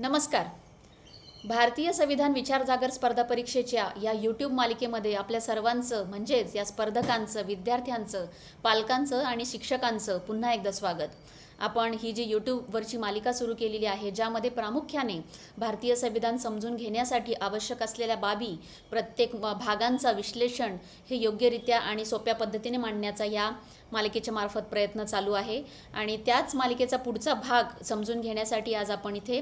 नमस्कार. भारतीय संविधान विचार जागर स्पर्धा परीक्षेच्या या यूट्यूब मालिकेमध्ये आपल्या सर्वांचं म्हणजेच या स्पर्धकांचं विद्यार्थ्यांचं पालकांचं आणि शिक्षकांचं पुन्हा एकदा स्वागत. आपण ही जी यूट्यूबवरची मालिका सुरू केलेली आहे ज्यामध्ये प्रामुख्याने भारतीय संविधान समजून घेण्यासाठी आवश्यक असलेल्या बाबी प्रत्येक भागांचा विश्लेषण हे योग्यरित्या आणि सोप्या पद्धतीने मांडण्याचा या मालिकेच्या मार्फत प्रयत्न चालू आहे. आणि त्याच मालिकेचा पुढचा भाग समजून घेण्यासाठी आज आपण इथे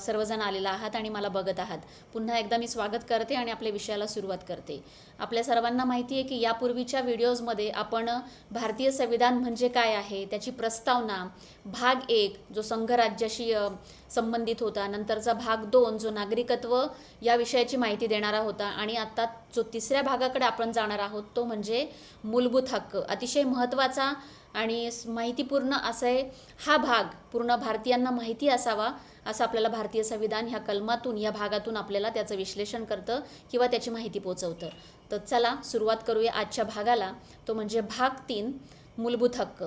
सर्वजण आलेला आहात आणि मला बघत आहात. पुन्हा एकदा मी स्वागत करते आणि आपल्या विषयाला सुरुवात करते. आपल्या सर्वांना माहिती आहे की यापूर्वीच्या व्हिडिओजमध्ये आपण भारतीय संविधान म्हणजे काय आहे त्याची प्रस्तावना भाग एक जो संघराज्याशी संबंधित होता. नंतरचा भाग दोन जो नागरिकत्व या विषयाची माहिती देणारा होता. आणि आता जो तिसऱ्या भागाकडे आपण जाणार आहोत तो म्हणजे मूलभूत हक्क. अतिशय महत्त्वाचा आणि माहितीपूर्ण असं आहे हा भाग पूर्ण भारतीयांना माहिती असावा असं आपल्याला भारतीय संविधान ह्या कलमातून या भागातून आपल्याला त्याचं विश्लेषण करतं किंवा त्याची माहिती पोचवतं. तर चला सुरुवात करूया आजच्या भागाला. तो म्हणजे भाग तीन मूलभूत हक्क.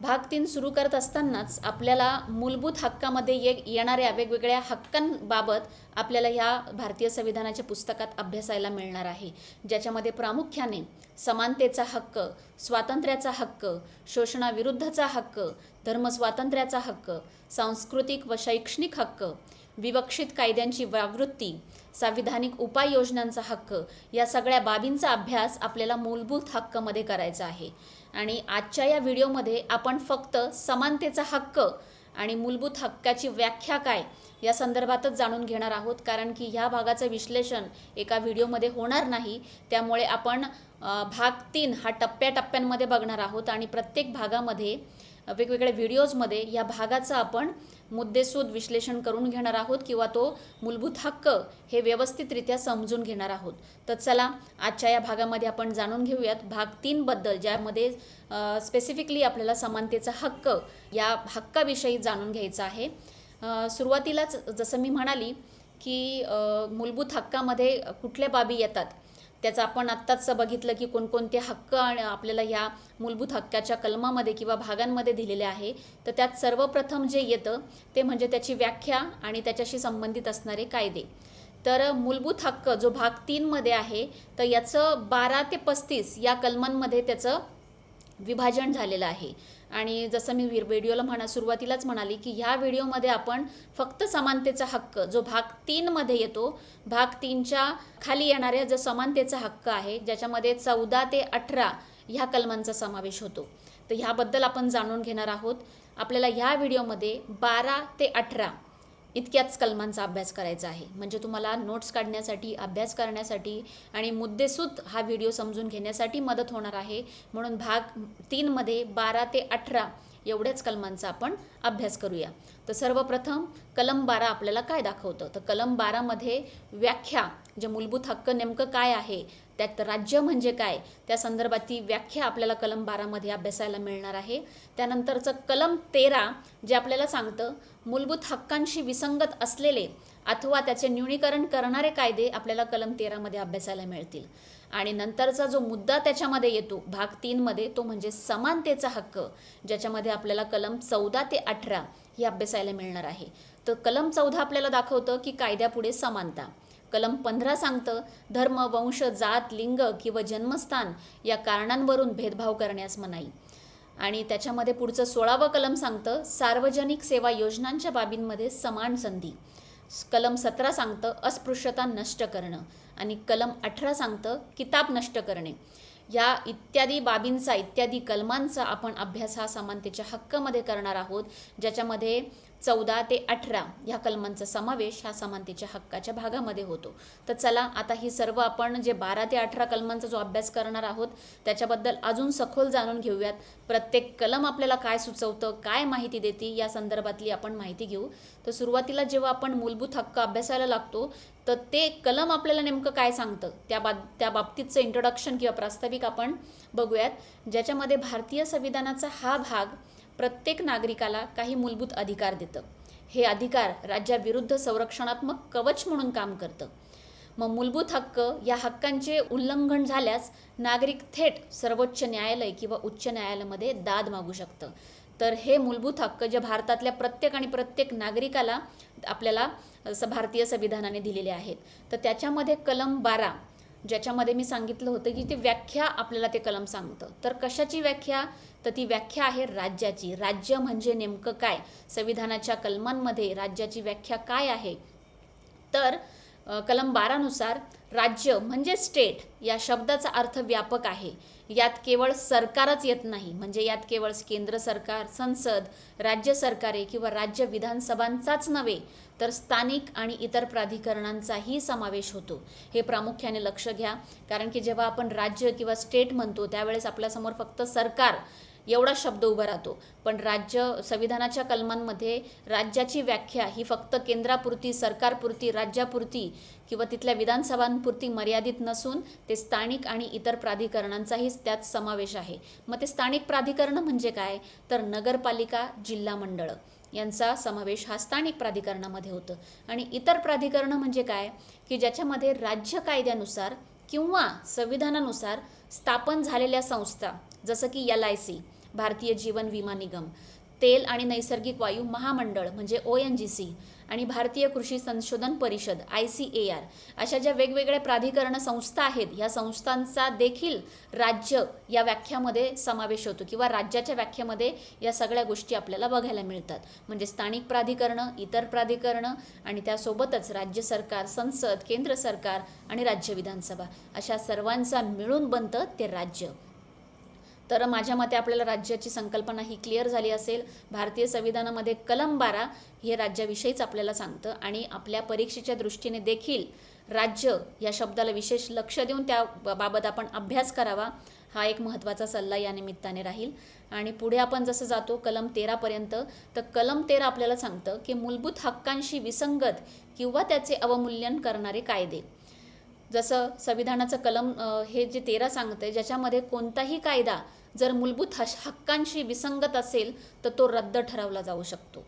भाग तीन सुरू करत असतानाच आपल्याला मूलभूत हक्कामध्ये ये येणाऱ्या वेगवेगळ्या हक्कांबाबत आपल्याला ह्या भारतीय संविधानाच्या पुस्तकात अभ्यासायला मिळणार आहे. ज्याच्यामध्ये प्रामुख्याने समानतेचा हक्क स्वातंत्र्याचा हक्क शोषणाविरुद्धचा हक्क धर्मस्वातंत्र्याचा हक्क सांस्कृतिक व शैक्षणिक हक्क विवक्षित कायद्यांची व्यावृत्ती संविधानिक उपाययोजनांचा हक्क या सगळ्या बाबींचा अभ्यास आपल्याला मूलभूत हक्कमध्ये करायचा आहे. आणि आजच्या या व्हिडिओमध्ये आपण फक्त समानतेचा हक्क आणि मूलभूत हक्काची व्याख्या काय या संदर्भातच जाणून घेणार आहोत. कारण की ह्या भागाचं विश्लेषण एका व्हिडिओमध्ये होणार नाही. त्यामुळे आपण भाग तीन हा टप्प्याटप्प्यांमध्ये बघणार आहोत. आणि प्रत्येक भागामध्ये वेगवेगळ्या व्हिडिओजमध्ये या भागाचं आपण मुद्देसूद विश्लेषण करून घेणार आहोत किंवा तो मूलभूत हक्क हे व्यवस्थितरित्या समजून घेणार आहोत. तर चला आजच्या या भागामध्ये आपण जाणून घेऊयात भाग तीनबद्दल ज्यामध्ये स्पेसिफिकली आपल्याला समानतेचा हक्क या हक्काविषयी जाणून घ्यायचं आहे. सुरुवातीलाच जसं मी म्हणाली की मूलभूत हक्कामध्ये कुठल्या बाबी येतात? त्याचं आपण आत्ताच बघितलं की कोणकोणते हक्क आणि आपल्याला ह्या मूलभूत हक्काच्या कलमामध्ये किंवा भागांमध्ये दिलेले आहे. तर त्यात सर्वप्रथम जे येतं ते म्हणजे त्याची व्याख्या आणि त्याच्याशी संबंधित असणारे कायदे. तर मूलभूत हक्क जो भाग तीनमध्ये आहे तर याचं बारा ते पस्तीस या कलमांमध्ये त्याचं विभाजन झालेलं आहे. आणि जसं मी व्हिडिओला म्हणा सुरुवातीलाच म्हणाली की ह्या व्हिडिओमध्ये आपण फक्त समानतेचा हक्क जो भाग तीनमध्ये येतो भाग तीनच्या खाली येणाऱ्या जो समानतेचा हक्क आहे ज्याच्यामध्ये चौदा ते अठरा ह्या कलमांचा समावेश होतो. तर ह्याबद्दल आपण जाणून घेणार आहोत. आपल्याला ह्या व्हिडिओमध्ये बारा ते अठरा इतक्याच कलमांचा अभ्यास करायचा आहे. म्हणजे तुम्हाला नोट्स काढण्यासाठी अभ्यास करण्यासाठी आणि मुद्देसूद हा व्हिडिओ समजून घेण्यासाठी मदत होणार आहे. म्हणून भाग तीनमध्ये बारा ते अठरा एवढ्याच कलमांचा आपण अभ्यास करूया. तर सर्वप्रथम कलम बारा आपल्याला काय दाखवतं? तर कलम बारामध्ये व्याख्या जे मूलभूत हक्क नेमकं काय आहे त्यात राज्य म्हणजे काय त्या संदर्भात ती व्याख्या आपल्याला कलम बारामध्ये अभ्यासायला मिळणार आहे. त्यानंतरचं कलम तेरा जे आपल्याला सांगतं मूलभूत हक्कांशी विसंगत असलेले अथवा त्याचे न्यूनीकरण करणारे कायदे आपल्याला कलम तेरामध्ये अभ्यासायला मिळतील. आणि नंतरचा जो मुद्दा त्याच्यामध्ये येतो भाग तीनमध्ये तो म्हणजे समानतेचा हक्क ज्याच्यामध्ये आपल्याला कलम चौदा ते अठरा हे अभ्यासायला मिळणार आहे. तर कलम चौदा आपल्याला दाखवतं की कायद्यापुढे समानता. कलम पंधरा सांगतं धर्म वंश जात लिंग किंवा जन्मस्थान या कारणांवरून भेदभाव करण्यास मनाई. आणि त्याच्यामध्ये पुढचं सोळावं कलम सांगतं सार्वजनिक सेवा योजनांच्या बाबींमध्ये समान संधी. कलम सतरा सांगतं अस्पृश्यता नष्ट करणं आणि कलम अठरा सांगतं किताब नष्ट करणे. या इत्यादी बाबींचा इत्यादी कलमांचा आपण अभ्यास हा समानतेच्या हक्कामध्ये करणार आहोत ज्याच्यामध्ये चौदा ते अठरा ह्या कलमांचा समावेश हा समानतेच्या हक्काच्या भागामध्ये होतो. तर चला आता ही सर्व आपण जे बारा ते अठरा कलमांचा जो अभ्यास करणार आहोत त्याच्याबद्दल अजून सखोल जाणून घेऊयात. प्रत्येक कलम आपल्याला काय सुचवतं काय माहिती देते या संदर्भातली आपण माहिती घेऊ. तर सुरुवातीला जेव्हा आपण मूलभूत हक्क अभ्यासायला लागतो तर ते कलम आपल्याला नेमकं काय सांगतं? त्या बा त्या बाबतीतचं इंट्रोडक्शन किंवा प्रास्ताविक आपण बघूयात. ज्याच्यामध्ये भारतीय संविधानाचा हा भाग प्रत्येक नागरिकाला काही मूलभूत अधिकार देतं. हे अधिकार राज्याविरुद्ध संरक्षणात्मक कवच म्हणून काम करतं. मग मूलभूत हक्क या हक्कांचे उल्लंघन झाल्यास नागरिक थेट सर्वोच्च न्यायालय किंवा उच्च न्यायालयामध्ये दाद मागू शकतं. तर हे मूलभूत हक्क जे भारतातल्या प्रत्येक आणि प्रत्येक नागरिकाला आपल्याला स भारतीय संविधानाने दिलेले आहेत. तर त्याच्यामध्ये कलम बारा ज्याच्यामध्ये मी सांगितलं होतं की ती व्याख्या आपल्याला ते कलम सांगतं. तर कशाची व्याख्या? तर ती व्याख्या आहे राज्याची. राज्य म्हणजे नेमकं काय? संविधानाच्या कलमांमध्ये राज्याची व्याख्या काय आहे? तर कलम बारानुसार राज्य म्हणजे स्टेट या शब्दाचा अर्थ व्यापक आहे. यात केवळ सरकारच येत नाही. म्हणजे यात केवळ केंद्र सरकार संसद राज्य सरकारे किंवा राज्य विधानसभांचाच नव्हे तर स्थानिक आणि इतर प्राधिकरणांचाही समावेश होतो. हे प्रामुख्याने लक्ष घ्या. कारण की जेव्हा आपण राज्य किंवा स्टेट म्हणतो त्यावेळेस आपल्यासमोर फक्त सरकार एवढा शब्द उभा राहतो. पण राज्य संविधानाच्या कलमांमध्ये राज्याची व्याख्या ही फक्त केंद्रापुरती सरकारपुरती राज्यापुरती किंवा तिथल्या विधानसभांपुरती मर्यादित नसून ते स्थानिक आणि इतर प्राधिकरणांचाही त्यात समावेश आहे. मग ते स्थानिक प्राधिकरणं म्हणजे काय? तर नगरपालिका जिल्हा मंडळं यांचा समावेश हा स्थानिक प्राधिकरणामध्ये होतं. आणि इतर प्राधिकरणं म्हणजे काय? की ज्याच्यामध्ये राज्य कायद्यानुसार किंवा संविधानानुसार स्थापन झालेल्या संस्था जसं की L I C Bharatiya Jeevan विमा निगम तेल आणि नैसर्गिक वायू महामंडळ म्हणजे ओ एन जी सी आणि भारतीय कृषी संशोधन परिषद आय सी ए आर अशा ज्या वेगवेगळ्या प्राधिकरण संस्था आहेत ह्या संस्थांचा देखील राज्य या व्याख्यामध्ये समावेश होतो किंवा राज्याच्या व्याख्यामध्ये या सगळ्या गोष्टी आपल्याला बघायला मिळतात. म्हणजे स्थानिक प्राधिकरणं इतर प्राधिकरणं आणि त्यासोबतच राज्य सरकार संसद केंद्र सरकार आणि राज्य विधानसभा अशा सर्वांचा मिळून बनतं ते राज्य. तर माझ्या मते आपल्याला राज्याची संकल्पना ही क्लिअर झाली असेल. भारतीय संविधानामध्ये कलम बारा हे राज्याविषयीच आपल्याला सांगतं आणि आपल्या परीक्षेच्या दृष्टीने देखील राज्य या शब्दाला विशेष लक्ष देऊन त्या बाबत आपण अभ्यास करावा हा एक महत्त्वाचा सल्ला या निमित्ताने राहील. आणि पुढे आपण जसं जातो कलम तेरापर्यंत तर कलम तेरा आपल्याला सांगतं की मूलभूत हक्कांशी विसंगत किंवा त्याचे अवमूल्यन करणारे कायदे. जसं संविधानाचं कलम हे जे तेरा सांगते ज्याच्यामध्ये कोणताही कायदा जर मूलभूत हश हक्कांशी विसंगत असेल तर तो रद्द ठरवला जाऊ शकतो.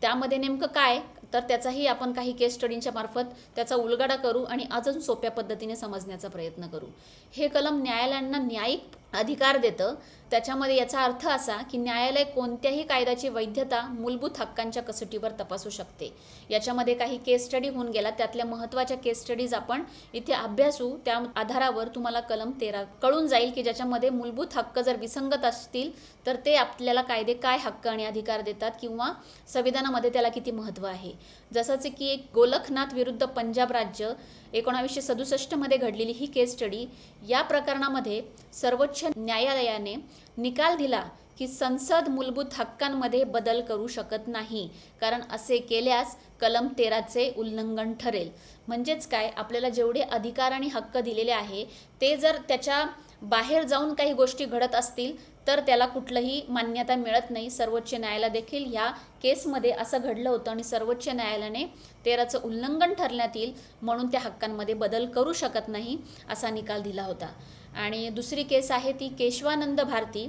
त्यामध्ये नेमकं काय? तर त्याचाही आपण काही केस स्टडींच्या मार्फत त्याचा उलगडा करू आणि अजून सोप्या पद्धतीने समजण्याचा प्रयत्न करू. हे कलम न्यायालयांना न्यायिक अधिकार देतं. त्याच्यामध्ये याचा अर्थ असा की न्यायालय कोणत्याही कायद्याची वैधता मूलभूत हक्कांच्या कसोटीवर तपासू शकते. याच्यामध्ये काही केस स्टडी होऊन गेला. त्यातल्या महत्त्वाच्या केस स्टडीज आपण इथे अभ्यासू. त्या आधारावर तुम्हाला कलम तेरा कळून जाईल की ज्याच्यामध्ये मूलभूत हक्क जर विसंगत असतील तर ते आपल्याला कायदे काय हक्क आणि अधिकार देतात किंवा संविधानामध्ये त्याला किती महत्त्व आहे. जसंच की एक गोलखनाथ विरुद्ध पंजाब राज्य एकोणावीसशे सदुसष्टमध्ये घडलेली ही केस स्टडी या प्रकरणामध्ये सर्वोच्च न्यायालयाने निकाल दिला की संसद मूलभूत हक्कांमध्ये बदल करू शकत नाही कारण असे केल्यास कलम तेराचे उल्लंघन ठरेल. म्हणजेच काय? आपल्याला जेवढे अधिकार आणि हक्क दिलेले आहे ते जर त्याच्या बाहेर जाऊन काही गोष्टी घडत असतील तर त्याला कुठलंही मान्यता मिळत नाही. सर्वोच्च न्यायालय देखील ह्या केसमध्ये असं घडलं होतं आणि सर्वोच्च न्यायालयाने तेराचं उल्लंघन ठरण्यात येईल म्हणून त्या हक्कांमध्ये बदल करू शकत नाही असा निकाल दिला होता. आणि दुसरी केस आहे ती केशवानंद भारती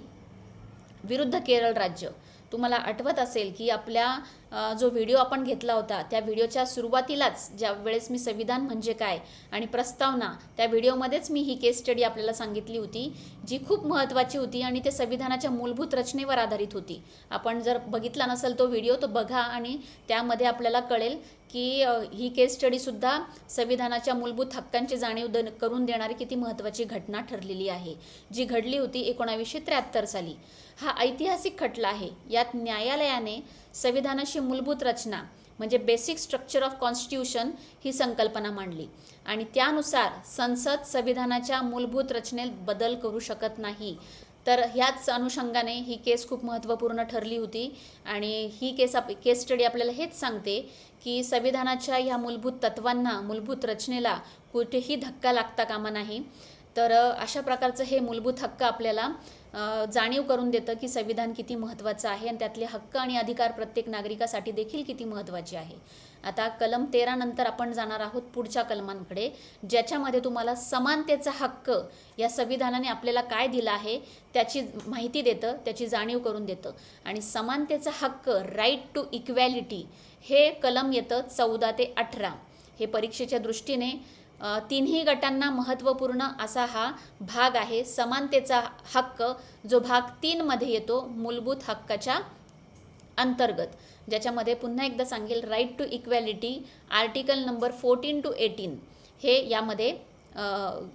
विरुद्ध केरळ राज्य. तुम्हाला आठवत असेल की आपल्या जो व्हिडिओ आपण घेतला होता त्या व्हिडिओच्या सुरुवातीलाच ज्या वेळेस मी संविधान म्हणजे काय आणि प्रस्तावना त्या व्हिडिओमध्येच मी ही केस स्टडी आपल्याला सांगितली होती जी खूप महत्त्वाची होती आणि ते संविधानाच्या मूलभूत रचनेवर आधारित होती. आपण जर बघितला नसेल तो व्हिडिओ तो बघा आणि त्यामध्ये आपल्याला कळेल की ही केस स्टडीसुद्धा संविधानाच्या मूलभूत हक्कांची जाणीव द करून देणारी किती महत्त्वाची घटना ठरलेली आहे. जी घडली होती एकोणावीसशे त्र्याहत्तर साली. हा ऐतिहासिक खटला आहे. यात न्यायालयाने संविधानाची मूलभूत रचना म्हणजे बेसिक स्ट्रक्चर ऑफ कॉन्स्टिट्यूशन ही संकल्पना मांडली. आणि त्यानुसार संसद संविधानाच्या मूलभूत रचनेत बदल करू शकत नाही. तर ह्याच अनुषंगाने ही केस खूप महत्त्वपूर्ण ठरली होती. आणि ही केस आप केस स्टडी आपल्याला हेच सांगते की संविधानाच्या ह्या मूलभूत तत्वांना मूलभूत रचनेला कुठेही धक्का लागता कामा नाही. तर अशा प्रकारचं हे मूलभूत हक्क आपल्याला जाणीव करून देतं की संविधान किती महत्त्वाचं आहे आणि त्यातले हक्क आणि अधिकार प्रत्येक नागरिकासाठी देखील किती महत्त्वाचे आहे. आता कलम तेरा नंतर आपण जाणार आहोत पुढच्या कलमांकडे ज्याच्यामध्ये तुम्हाला समानतेचा हक्क या संविधानाने आपल्याला काय दिला आहे त्याची माहिती देतं त्याची जाणीव करून देतं. आणि समानतेचा हक्क राईट टू इक्वॅलिटी हे कलम येतं चौदा ते अठरा. हे परीक्षेच्या दृष्टीने तिन्ही गटांना महत्त्वपूर्ण असा हा भाग आहे. समानतेचा हक्क जो भाग तीनमध्ये येतो मूलभूत हक्काच्या अंतर्गत. ज्याच्यामध्ये पुन्हा एकदा सांगेल right to equality article number fourteen to eighteen हे यामध्ये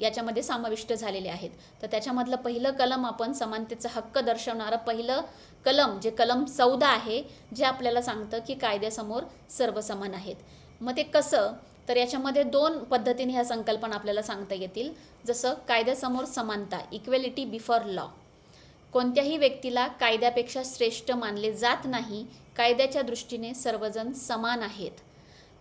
याच्यामध्ये समाविष्ट झालेले आहेत. तर त्याच्यामधलं पहिलं कलम आपण समानतेचा हक्क दर्शवणारं पहिलं कलम जे कलम चौदा आहे जे आपल्याला सांगतं की कायद्यासमोर सर्व समान आहेत. मग ते कसं? तर याच्यामध्ये दोन पद्धतीने ह्या संकल्पना आपल्याला सांगता येतील. जसं कायद्यासमोर समानता इक्वेलिटी बिफोर लॉ कोणत्याही व्यक्तीला कायद्यापेक्षा श्रेष्ठ मानले जात नाही कायद्याच्या दृष्टीने सर्वजण समान आहेत.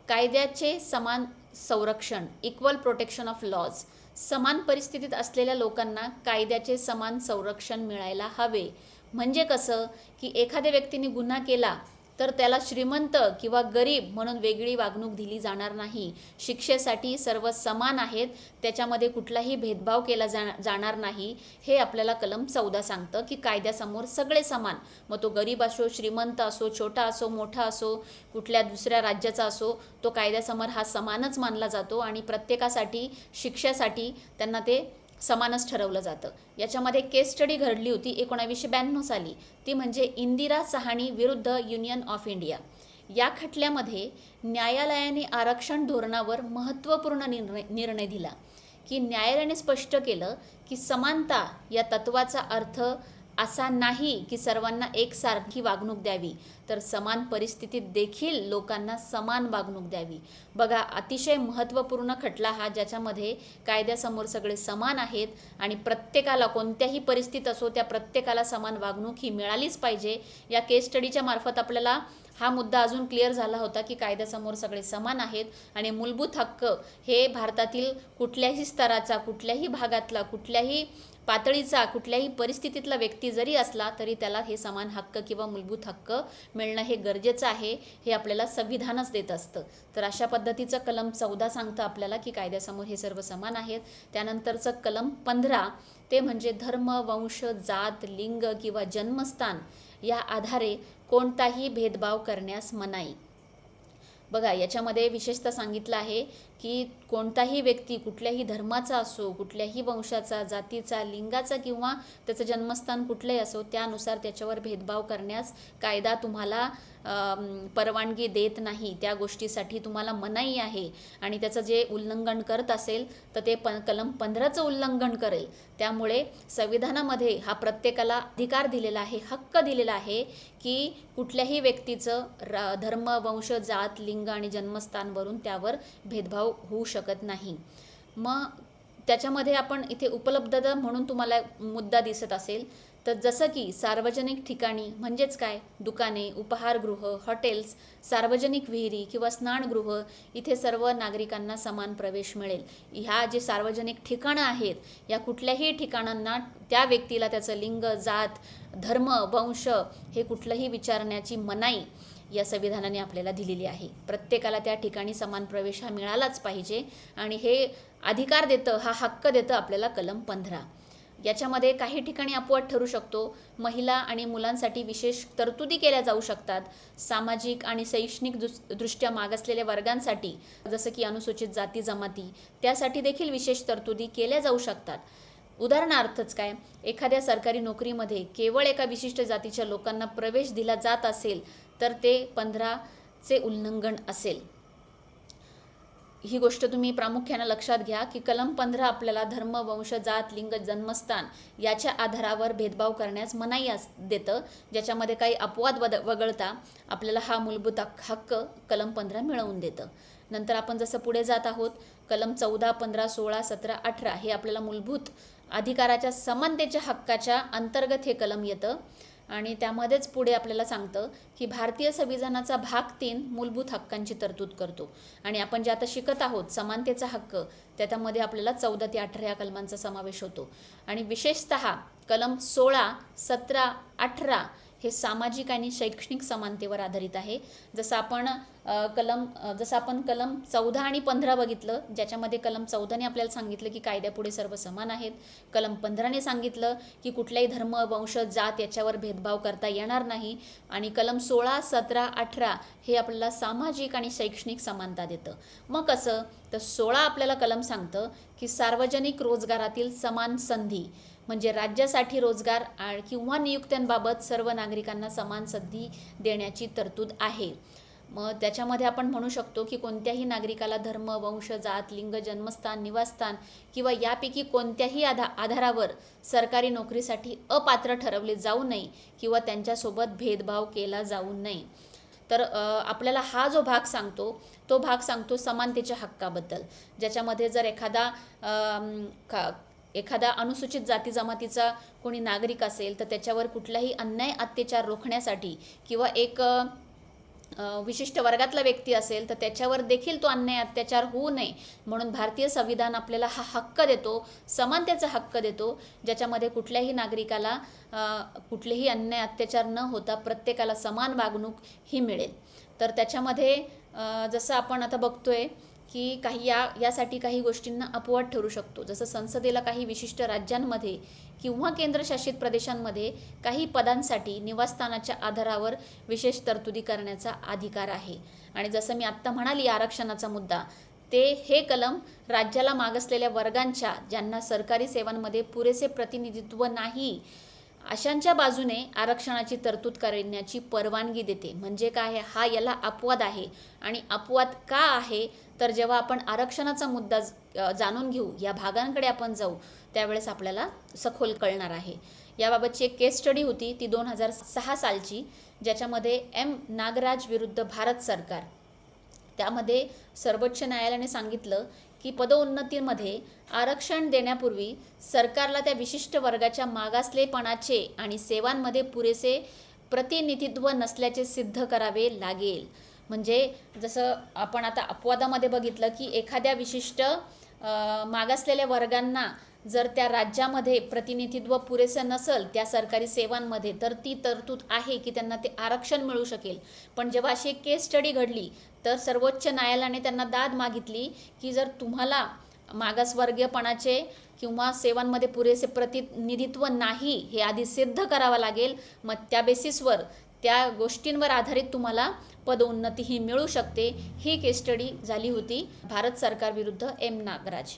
कायद्याचे समान संरक्षण इक्वल प्रोटेक्शन ऑफ लॉज समान परिस्थितीत असलेल्या लोकांना कायद्याचे समान संरक्षण मिळायला हवे. म्हणजे कसं? की एखाद्या व्यक्तीने गुन्हा केला तर त्याला श्रीमंत किंवा गरीब म्हणून वेगळी वागणूक दिली जाणार नाही. शिक्षेसाठी सर्व समान आहेत त्याच्यामध्ये कुठलाही भेदभाव केला जा जाणार नाही. हे आपल्याला कलम चौदा सांगतं की कायद्यासमोर सगळे समान. मग तो गरीब असो श्रीमंत असो छोटा असो मोठा असो कुठल्या दुसऱ्या राज्याचा असो तो कायद्यासमोर हा समानच मानला जातो. आणि प्रत्येकासाठी शिक्षेसाठी त्यांना ते समानच ठरवलं जातं. याच्यामध्ये केस स्टडी घडली होती एकोणावीसशे ब्याण्णव साली. ती म्हणजे इंदिरा सहाणी विरुद्ध युनियन ऑफ इंडिया या खटल्यामध्ये न्यायालयाने आरक्षण धोरणावर महत्त्वपूर्ण निर्णय निर्णय दिला. की न्यायालयाने स्पष्ट केलं की समानता या तत्वाचा अर्थ असा नाही की सर्वांना एकसारखी वागणूक द्यावी. तर समान परिस्थितीत देखील लोकांना समान वागणूक द्यावी. बघा अतिशय महत्त्वपूर्ण खटला हा ज्याच्यामध्ये कायद्यासमोर सगळे समान आहेत आणि प्रत्येकाला कोणत्याही परिस्थितीत असो त्या प्रत्येकाला समान वागणूक ही मिळालीच पाहिजे. या केस स्टडीच्या मार्फत आपल्याला हा मुद्दा अजून क्लिअर झाला होता की कायद्यासमोर सगळे समान आहेत आणि मूलभूत हक्क हे भारतातील कुठल्याही स्तराचा कुठल्याही भागातला कुठल्याही पातळीचा कुठल्याही परिस्थितीतला व्यक्ती जरी असला तरी त्याला हे समान हक्क किंवा मूलभूत हक्क मिळणं हे गरजेचं आहे हे आपल्याला संविधानच देत असतं. तर अशा पद्धतीचं कलम चौदा सांगतं आपल्याला की कायद्यासमोर हे सर्व समान आहेत. त्यानंतरचं कलम पंधरा ते म्हणजे धर्म वंश जात लिंग किंवा जन्मस्थान या आधारे कोणताही भेदभाव करण्यास मनाई. बघा याच्यामध्ये विशेषतः सांगितलं आहे की कोणताही व्यक्ती कुठल्याही धर्माचा असो कुठल्याही वंशाचा जातीचा लिंगाचा किंवा त्याचं जन्मस्थान कुठलंही असो त्यानुसार त्याच्यावर भेदभाव करण्यास कायदा तुम्हाला परवानगी देत नाही. त्या गोष्टीसाठी तुम्हाला मनाई आहे आणि त्याचं जे उल्लंघन करत असेल तर ते प कलम पंधराचं उल्लंघन करेल. त्यामुळे संविधानामध्ये हा प्रत्येकाला अधिकार दिलेला आहे हक्क दिलेला आहे की कुठल्याही व्यक्तीचं र धर्म वंश जात लिंग आणि जन्मस्थानवरून त्यावर भेदभाव होऊ शकत नाही. मग त्याच्यामध्ये आपण इथे उपलब्धता म्हणून तुम्हाला मुद्दा दिसत असेल. तर जसं की सार्वजनिक ठिकाणी म्हणजेच काय? दुकाने उपहारगृह हॉटेल्स सार्वजनिक विहिरी किंवा स्नानगृह इथे सर्व नागरिकांना समान प्रवेश मिळेल. ह्या जे सार्वजनिक ठिकाणं आहेत या कुठल्याही ठिकाणांना त्या व्यक्तीला त्याचं लिंग जात धर्म वंश हे कुठलंही विचारण्याची मनाई या संविधानाने आपल्याला दिलेली आहे. प्रत्येकाला त्या ठिकाणी समान प्रवेश हा मिळालाच पाहिजे आणि हे अधिकार देतं हा हक्क देतं आपल्याला कलम पंधरा. याच्यामध्ये काही ठिकाणी अपवाद ठरू शकतो. महिला आणि मुलांसाठी विशेष तरतुदी केल्या जाऊ शकतात. सामाजिक आणि शैक्षणिक दृष्ट्या मागासलेल्या वर्गांसाठी जसं की अनुसूचित जाती जमाती त्यासाठी देखील विशेष तरतुदी केल्या जाऊ शकतात. उदाहरणार्थच काय? एखाद्या सरकारी नोकरीमध्ये केवळ एका विशिष्ट जातीच्या लोकांना प्रवेश दिला जात असेल तर ते पंधराचे उल्लंघन असेल. ही गोष्ट तुम्ही प्रामुख्यानं लक्षात घ्या की कलम पंधरा आपल्याला धर्म वंश जात लिंग जन्मस्थान याच्या आधारावर भेदभाव करण्यास मनाई अस देतं ज्याच्यामध्ये काही अपवाद वद वगळता आपल्याला हा मूलभूत हक्क कलम पंधरा मिळवून देतं. नंतर आपण जसं पुढे जात आहोत कलम चौदा पंधरा सोळा सतरा अठरा हे आपल्याला मूलभूत अधिकाराच्या समानतेच्या हक्काच्या अंतर्गत हे कलम येतं. आणि त्यामध्येच पुढे आपल्याला सांगतं की भारतीय संविधानाचा भाग तीन मूलभूत हक्कांची तरतूद करतो. आणि आपण जे आता शिकत आहोत समानतेचा हक्क त्याच्यामध्ये आपल्याला चौदा ते अठरा या कलमांचा समावेश होतो. आणि विशेषत कलम सोळा सतरा अठरा हे सामाजिक आणि शैक्षणिक समानतेवर आधारित आहे. जसं आपण कलम जसं आपण कलम चौदा आणि पंधरा बघितलं ज्याच्यामध्ये कलम चौदाने आपल्याला सांगितलं की कायद्यापुढे सर्व समान आहेत. कलम पंधराने सांगितलं की कुठल्याही धर्म वंश जात याच्यावर भेदभाव करता येणार नाही. आणि कलम सोळा सतरा अठरा हे आपल्याला सामाजिक आणि शैक्षणिक समानता देतं. मग कसं? तर सोळा आपल्याला कलम सांगतं की सार्वजनिक रोजगारातील समान संधी म्हणजे राज्यासाठी रोजगार किंवा नियुक्त्यांबाबत सर्व नागरिकांना समान संधी देण्याची तरतूद आहे. मग त्याच्यामध्ये आपण म्हणू शकतो की कोणत्याही नागरिकाला धर्म वंश जात लिंग जन्मस्थान निवासस्थान किंवा यापैकी कोणत्याही आधा आधारावर सरकारी नोकरीसाठी अपात्र ठरवले जाऊ नये किंवा त्यांच्यासोबत भेदभाव केला जाऊ नये. तर आपल्याला हा जो भाग सांगतो तो भाग सांगतो समानतेच्या हक्काबद्दल. ज्याच्यामध्ये जर एखादा एखादा अनुसूचित जाती जमातीचा कोणी नागरिक असेल तर त्याच्यावर कुठलाही अन्याय अत्याचार रोखण्यासाठी किंवा एक विशिष्ट वर्गातला व्यक्ती असेल तर त्याच्यावर देखील तो अन्याय अत्याचार होऊ नये. म्हणून भारतीय संविधान आपल्याला हा हक्क देतो समानतेचा हक्क देतो ज्याच्यामध्ये कुठल्याही नागरिकाला कुठलेही अन्याय अत्याचार न होता प्रत्येकाला समान वागणूक ही मिळेल. तर त्याच्यामध्ये जसं आपण आता बघतोय की काही या यासाठी काही गोष्टींना अपवाद ठरू शकतो. जसं संसदेला काही विशिष्ट राज्यांमध्ये किंवा केंद्रशासित प्रदेशांमध्ये काही पदांसाठी निवासस्थानाच्या आधारावर विशेष तरतुदी करण्याचा अधिकार आहे. आणि जसं मी आत्ता म्हणाली आरक्षणाचा मुद्दा ते हे कलम राज्याला मागासलेल्या वर्गांच्या ज्यांना सरकारी सेवांमध्ये पुरेसे प्रतिनिधित्व नाही अशांच्या बाजूने आरक्षणाची तरतूद करण्याची परवानगी देते. म्हणजे काय? हा याला अपवाद आहे. आणि अपवाद का आहे? तर जेव्हा आपण आरक्षणाचा मुद्दा जाणून घेऊ या भागांकडे आपण जाऊ त्यावेळेस आपल्याला सखोल कळणार आहे. याबाबतची एक केस स्टडी होती ती दोन हजार सहा सालची ज्याच्यामध्ये एम. नागराज विरुद्ध भारत सरकार. त्यामध्ये सर्वोच्च न्यायालयाने सांगितलं की पदोन्नतीमध्ये आरक्षण देण्यापूर्वी सरकारला त्या विशिष्ट वर्गाच्या मागासलेपणाचे आणि सेवांमध्ये पुरेसे प्रतिनिधित्व नसल्याचे सिद्ध करावे लागेल. म्हणजे जसं आपण आता अपवादामध्ये बघितलं की एखाद्या विशिष्ट मागासलेल्या वर्गांना जर त्या राज्यामध्ये प्रतिनिधित्व पुरेसं नसेल त्या सरकारी सेवांमध्ये तर ती तरतूद आहे की त्यांना ते आरक्षण मिळू शकेल. पण जेव्हा अशी एक केस स्टडी घडली तर सर्वोच्च न्यायालयाने त्यांना दाद मागितली की जर तुम्हाला मागासवर्गीयपणाचे किंवा सेवांमध्ये पुरेसे प्रतिनिधित्व नाही हे आधी सिद्ध करावं लागेल मग त्या बेसिसवर त्या गोष्टींवर आधारित तुम्हाला पदोन्नती ही मिळू शकते. ही केस स्टडी झाली होती भारत सरकारविरुद्ध एम नागराज.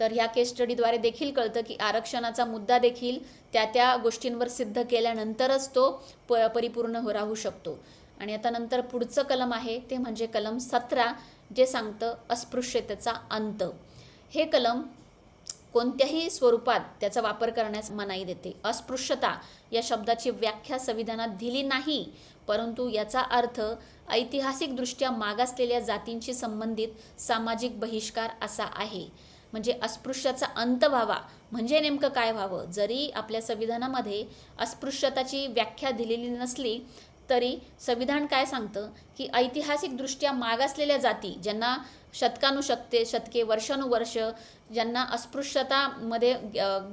तर ह्या केस स्टडीद्वारे देखील कळतं की आरक्षणाचा मुद्दा देखील त्या त्या गोष्टींवर सिद्ध केल्यानंतरच तो प परिपूर्ण हो राहू शकतो. आणि आता नंतर पुढचं कलम आहे ते म्हणजे कलम सतरा जे सांगतं अस्पृश्यतेचा अंत. हे कलम कोणत्याही स्वरूपात त्याचा वापर करण्यास मनाई देते. अस्पृश्यता या शब्दाची व्याख्या संविधानात दिली नाही परंतु याचा अर्थ ऐतिहासिकदृष्ट्या मागासलेल्या जातींशी संबंधित सामाजिक बहिष्कार असा आहे. म्हणजे अस्पृश्याचा अंत व्हावा म्हणजे नेमकं काय व्हावं? जरी आपल्या संविधानामध्ये अस्पृश्यताची व्याख्या दिलेली नसली तरी संविधान काय सांगतं? की ऐतिहासिकदृष्ट्या मागासलेल्या जाती ज्यांना शतकानुशतके शतके वर्षानुवर्ष ज्यांना अस्पृश्यतामध्ये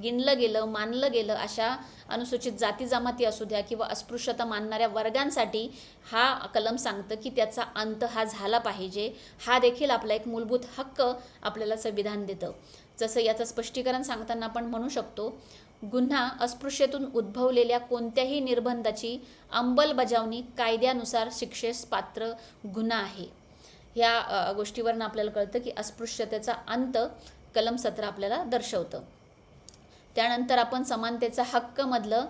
गिणलं गेलं मानलं गेलं अशा अनुसूचित जाती जमाती असू द्या किंवा अस्पृश्यता मानणाऱ्या वर्गांसाठी हा कलम सांगतं की त्याचा अंत हा झाला पाहिजे. हा देखील आपला एक मूलभूत हक्क आपल्याला संविधान देतं. जसं याचं स्पष्टीकरण सांगताना आपण म्हणू शकतो गुन्हा अस्पृश्यतून उद्भवलेल्या कोणत्याही निर्बंधाची अंमलबजावणी कायद्यानुसार शिक्षेस पात्र गुन्हा आहे. ह्या गोष्टीवरनं आपल्याला कळतं की अस्पृश्यतेचा अंत कलम सत्र आपल्याला दर्शवतं. त्यानंतर आपण समानतेचा हक्कमधलं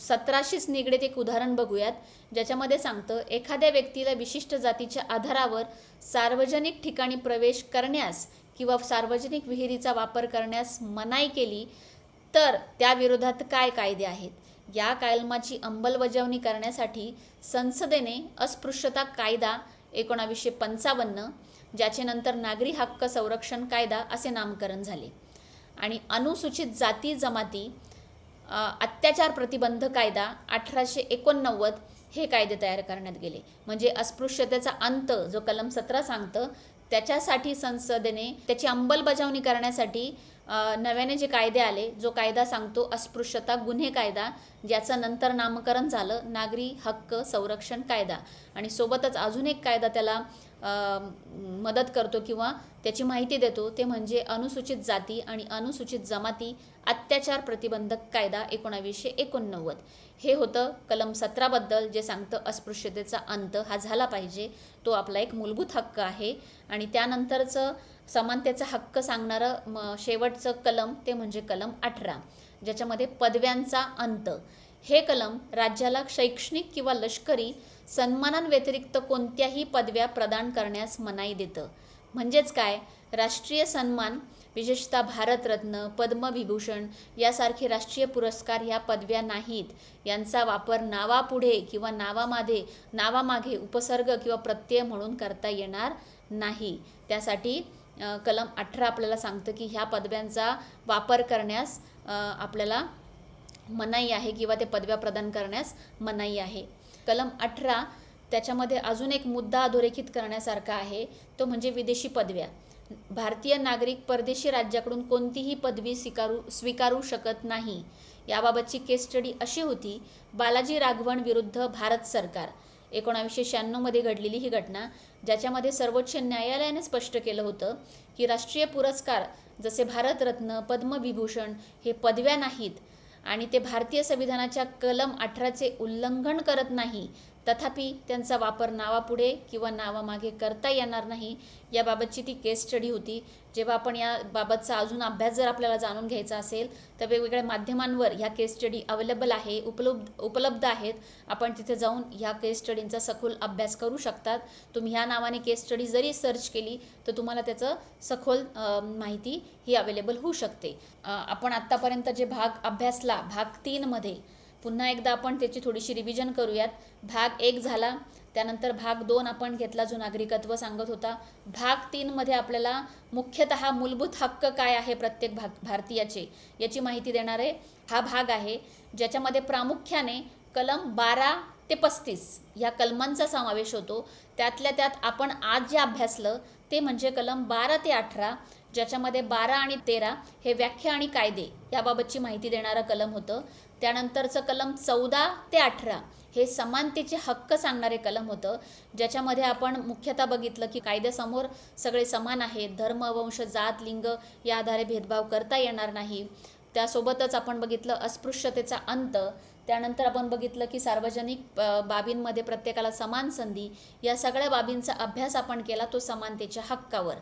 सतराशीच निगडीत एक उदाहरण बघूयात ज्याच्यामध्ये सांगतं एखाद्या व्यक्तीला विशिष्ट जातीच्या आधारावर सार्वजनिक ठिकाणी प्रवेश करण्यास किंवा सार्वजनिक विहिरीचा वापर करण्यास मनाई केली तर त्याविरोधात काय कायदे आहेत? या कायलमाची अंमलबजावणी करण्यासाठी संसदेने अस्पृश्यता कायदा एकोणावीसशे पंचावन्न ज्याचे नंतर नागरी हक्क संरक्षण कायदा असे नामकरण झाले. आणि अनुसूचित जाती जमाती अत्याचार प्रतिबंध कायदा अठराशे एकोणनव्वद हे कायदे तयार करण्यात गेले. म्हणजे अस्पृश्यतेचा अंत जो कलम सतरा सांगतं त्याच्यासाठी संसदेने त्याची अंमलबजावणी करण्यासाठी नव्याने जे कायदे आले जो कायदा सांगतो अस्पृश्यता गुन्हे कायदा ज्याचं नंतर नामकरण झालं नागरी हक्क संरक्षण कायदा. आणि सोबतच अजून एक कायदा त्याला मदत करतो किंवा त्याची माहिती देतो ते म्हणजे अनुसूचित जाती आणि अनुसूचित जमाती अत्याचार प्रतिबंधक कायदा एकोणावीसशे एकोणनव्वद. हे होतं कलम सतराबद्दल जे सांगतं अस्पृश्यतेचा अंत हा झाला पाहिजे तो आपला एक मूलभूत हक्क आहे. आणि त्यानंतरचं समानतेचा हक्क सांगणारं म शेवटचं कलम ते म्हणजे कलम अठरा ज्याच्यामध्ये पदव्यांचा अंत. हे कलम राज्याला शैक्षणिक किंवा लष्करी सन्मानांव्यतिरिक्त कोणत्याही पदव्या प्रदान करण्यास मनाई देतं. म्हणजेच काय? राष्ट्रीय सन्मान विशेषतः भारतरत्न पद्मविभूषण यासारखे राष्ट्रीय पुरस्कार ह्या पदव्या नाहीत. यांचा वापर नावापुढे किंवा नावामागे नावामागे उपसर्ग किंवा प्रत्यय म्हणून करता येणार नाही. त्यासाठी कलम अठरा आपल्याला सांगतं की ह्या पदव्यांचा वापर करण्यास आपल्याला मनाई आहे किंवा ते पदव्या प्रदान करण्यास मनाई आहे. कलम अठरा त्याच्यामध्ये अजून एक मुद्दा अधोरेखित करण्यासारखा आहे तो म्हणजे विदेशी पदव्या. भारतीय नागरिक परदेशी राज्याकडून कोणतीही पदवी स्वीकारू स्वीकारू शकत नाही. याबाबतची केस स्टडी अशी होती बालाजी राघवन विरुद्ध भारत सरकार. एकोणावीसशे शहाण्णवमध्ये घडलेली ही घटना ज्याच्यामध्ये सर्वोच्च न्यायालयाने स्पष्ट केलं होतं की राष्ट्रीय पुरस्कार जसे भारतरत्न पद्मविभूषण हे पदव्या नाहीत आणि ते भारतीय संविधानाच्या कलम अठराचे उल्लंघन करत नाही तथापि त्यांचा वापर नावापुढे किंवा नावामागे करता येणार नाही याबाबतची ती केस स्टडी होती. जेव्हा आपण याबाबतचा अजून अभ्यास जर आपल्याला जाणून घ्यायचा असेल तर वेगवेगळ्या माध्यमांवर ह्या केस स्टडी अवेलेबल आहे उपलब्ध उपलब्ध आहेत. आपण तिथे जाऊन ह्या केस स्टडींचा सखोल अभ्यास करू शकतात. तुम्ही ह्या नावाने केस स्टडी जरी सर्च केली तर तुम्हाला त्याचं सखोल माहिती ही अवेलेबल होऊ शकते. आपण आत्तापर्यंत जे भाग अभ्यासला भाग तीनमध्ये पुन्हा एकदा आपण त्याची थोडीशी रिव्हिजन करूयात. भाग एक झाला. त्यानंतर भाग दोन आपण घेतला जो नागरिकत्व सांगत होता. भाग तीनमध्ये आपल्याला मुख्यतः मूलभूत हक्क काय आहे प्रत्येक भाग भारतीयाचे याची माहिती देणारे हा भाग आहे ज्याच्यामध्ये प्रामुख्याने कलम बारा ते पस्तीस या कलमांचा समावेश होतो. त्यातल्या त्यात आपण आज जे अभ्यासलं ते म्हणजे कलम बारा ते अठरा ज्याच्यामध्ये बारा आणि तेरा हे व्याख्या आणि कायदे याबाबतची माहिती देणारं कलम होतं. त्यानंतरचं कलम चौदा ते अठरा हे समानतेचे हक्क सांगणारे कलम होतं. ज्याच्यामध्ये आपण मुख्यतः बघितलं की कायद्यासमोर सगळे समान आहेत. धर्म वंश जात लिंग या आधारे भेदभाव करता येणार नाही. त्यासोबतच आपण बघितलं अस्पृश्यतेचा अंत. त्यानंतर आपण बघितलं की सार्वजनिक बाबींमध्ये प्रत्येकाला समान संधी या सगळ्या बाबींचा अभ्यास आपण केला तो समानतेच्या हक्कावर.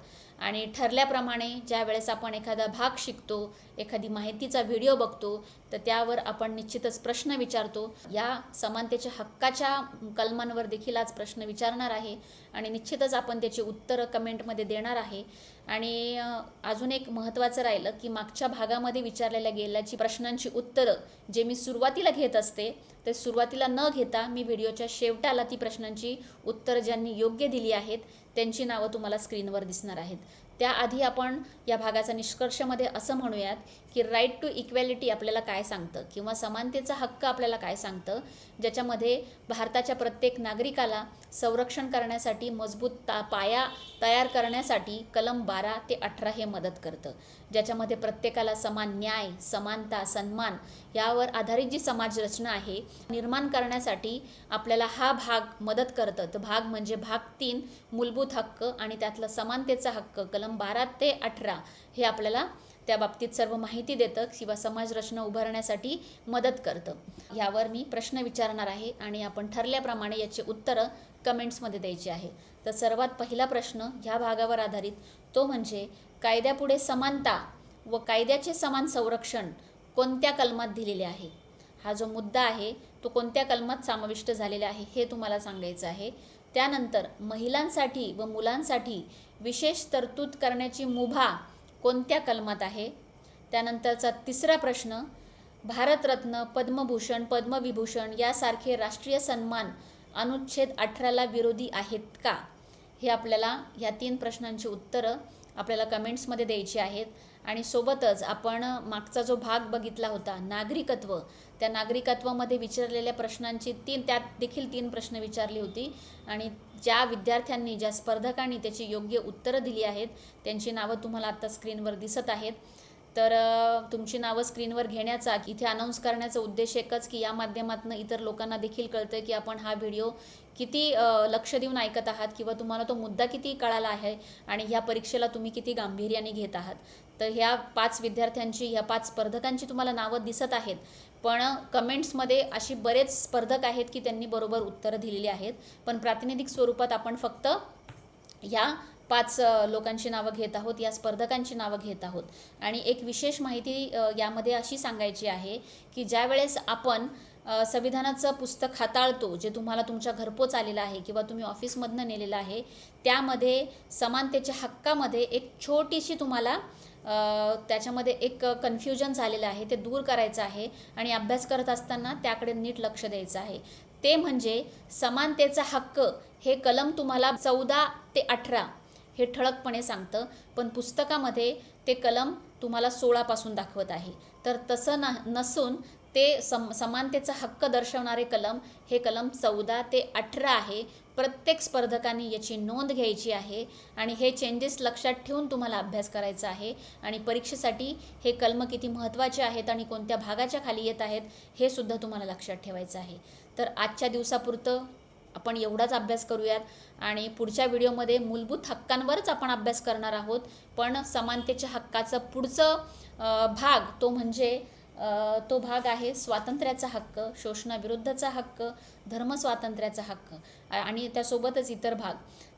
आणि ठरल्याप्रमाणे ज्या वेळेस आपण एखादा भाग शिकतो एखादी माहितीचा व्हिडिओ बघतो तर त्यावर आपण निश्चितच प्रश्न विचारतो. या समानतेच्या हक्काच्या कलमांवर देखील आज प्रश्न विचारणार आहे आणि निश्चितच आपण त्याची उत्तरं कमेंटमध्ये देणार आहे. आणि अजून एक महत्त्वाचं राहिलं की मागच्या भागामध्ये विचारलेल्या गेल्याची प्रश्नांची उत्तरं जे मी सुरुवातीला घेत असते ते सुरुवातीला न घेता मी व्हिडिओच्या शेवटाला ती प्रश्नांची उत्तरं ज्यांनी योग्य दिली आहेत त्यांची नावं तुम्हाला स्क्रीनवर दिसणार आहेत. त्याआधी आपण या भागाचा निष्कर्षमध्ये असं म्हणूयात की राईट टू इक्वॅलिटी आपल्याला काय सांगतं? किंवा समानतेचा हक्क आपल्याला काय सांगतं? ज्याच्यामध्ये भारताच्या प्रत्येक नागरिकाला संरक्षण करण्यासाठी मजबूत ता पाया तयार करण्यासाठी कलम बारा ते अठरा हे मदत करतं. ज्याच्यामध्ये प्रत्येकाला समान न्याय समानता सन्मान यावर आधारित जी समाज रचना आहे निर्माण करण्यासाठी आपल्याला हा भाग मदत करतं. तर भाग म्हणजे भाग तीन मूलभूत हक्क आणि त्यातलं समानतेचा हक्क. कलम बारा ते अठरा हे आपल्याला त्या बाबतीत सर्व माहिती देतं किंवा समाज रचना उभारण्यासाठी मदत करतं. यावर मी प्रश्न विचारणार आहे आणि आपण ठरल्याप्रमाणे याचे उत्तरं कमेंट्समध्ये द्यायची आहे. तर सर्वात पहिला प्रश्न ह्या भागावर आधारित तो म्हणजे कायद्यापुढे समानता व कायद्याचे समान संरक्षण कोणत्या कलमात दिलेले आहे? हा जो मुद्दा आहे तो कोणत्या कलमात समाविष्ट झालेला आहे हे तुम्हाला सांगायचं आहे. त्यानंतर महिलांसाठी व मुलांसाठी विशेष तरतूद करण्याची मुभा कोणत्या कलमात आहे? त्यानंतरचा तिसरा प्रश्न भारतरत्न पद्मभूषण पद्मविभूषण यासारखे राष्ट्रीय सन्मान अनुच्छेद अठराला विरोधी आहेत का? हे आपल्याला ह्या तीन प्रश्नांची उत्तरं आपल्याला कमेंट्समध्ये द्यायची आहेत. आणि सोबतच आपण मागचा जो भाग बघितला होता नागरिकत्व त्या नागरिकत्वामध्ये विचारलेल्या प्रश्नांची तीन त्यात देखील तीन प्रश्न विचारली होती. आणि ज्या विद्यार्थ्यांनी ज्या स्पर्धकांनी त्याची योग्य उत्तरं दिली आहेत त्यांची नावं तुम्हाला आत्ता स्क्रीनवर दिसत आहेत. तर तुमची नावं स्क्रीनवर घेण्याचा इथे अनाऊन्स करण्याचा उद्देश एकच की या माध्यमातून इतर लोकांना देखील कळतं की आपण हा व्हिडिओ किती लक्ष देऊन ऐकत आहात किंवा तुम्हाला तो मुद्दा किती कळाला आहे आणि ह्या परीक्षेला तुम्ही किती गांभीर्याने घेत आहात. तर ह्या पाच विद्यार्थ्यांची ह्या पाच स्पर्धकांची तुम्हाला नावं दिसत आहेत. पण कमेंट्समध्ये अशी बरेच स्पर्धक आहेत की त्यांनी बरोबर उत्तरं दिलेली आहेत. पण प्रातिनिधिक स्वरूपात आपण फक्त या पाच लोकांची नावं घेत आहोत या स्पर्धकांची नावं घेत आहोत. आणि एक विशेष माहिती यामध्ये अशी सांगायची आहे की ज्या वेळेस आपण संविधानाचं पुस्तक हाताळतो जे तुम्हाला तुमच्या घरपोच आलेलं आहे किंवा तुम्ही ऑफिसमधनं नेलेलं आहे त्यामध्ये समानतेच्या हक्कामध्ये एक छोटीशी तुम्हाला त्याच्यामध्ये एक कन्फ्युजन झालेलं आहे ते दूर करायचं आहे आणि अभ्यास करत असताना त्याकडे नीट लक्ष द्यायचं आहे. ते म्हणजे समानतेचा हक्क हे कलम तुम्हाला चौदा ते अठरा हे ठळकपणे सांगतं पण पुस्तकामध्ये ते कलम तुम्हाला सोळापासून दाखवत आहे. तर तसं न नसून ते सम समानतेचा हक्क दर्शवणारे कलम हे कलम चौदा ते अठरा आहे. प्रत्येक स्पर्धकांनी याची नोंद घ्यायची आहे आणि हे चेंजेस लक्षात ठेवून तुम्हाला अभ्यास करायचा आहे. आणि परीक्षेसाठी हे कलम किती महत्त्वाचे आहेत आणि कोणत्या भागाच्या खाली येत आहेत हे सुद्धा तुम्हाला लक्षात ठेवायचं आहे. तर आजच्या दिवसापुरतं आपण एवढाच अभ्यास करूयात आणि पुढच्या व्हिडिओमध्ये मूलभूत हक्कांवरच आपण अभ्यास करणार आहोत. पण समानतेच्या हक्काचं पुढचं भाग तो म्हणजे तो भाग आहे स्वातंत्र्याचा हक्क शोषणाविरुद्धचा हक्क धर्मस्वातंत्र्याचा हक्क आणि त्यासोबतच इतर भाग.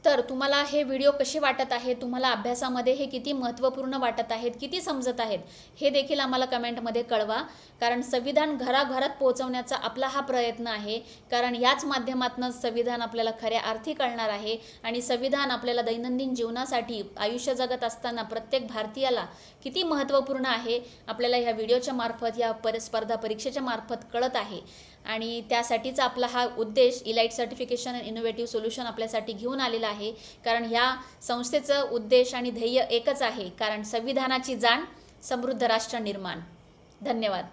तर तुम्हाला हे व्हिडिओ कसे वाटत आहेत? तुम्हाला अभ्यासामध्ये हे किती महत्त्वपूर्ण वाटत आहेत? किती समजत आहेत? हे देखील आम्हाला कमेंटमध्ये कळवा. कारण संविधान घराघरात पोहोचवण्याचा आपला हा प्रयत्न आहे. कारण याच माध्यमातून संविधान आपल्याला खऱ्या अर्थी कळणार आहे. आणि संविधान आपल्याला दैनंदिन जीवनासाठी आयुष्य जगत असताना प्रत्येक भारतीयाला किती महत्त्वपूर्ण आहे आपल्याला ह्या व्हिडिओच्या मार्फत या पर स्पर्धा परीक्षेच्या मार्फत कळत आहे. आणि त्यासाठीच आपला हा उद्देश elite certification and innovative solution आपल्यासाठी घेऊन आलेला आहे. कारण ह्या संस्थेचं उद्देश आणि ध्येय एकच आहे. कारण संविधानाची जाण समृद्ध राष्ट्र निर्माण. धन्यवाद.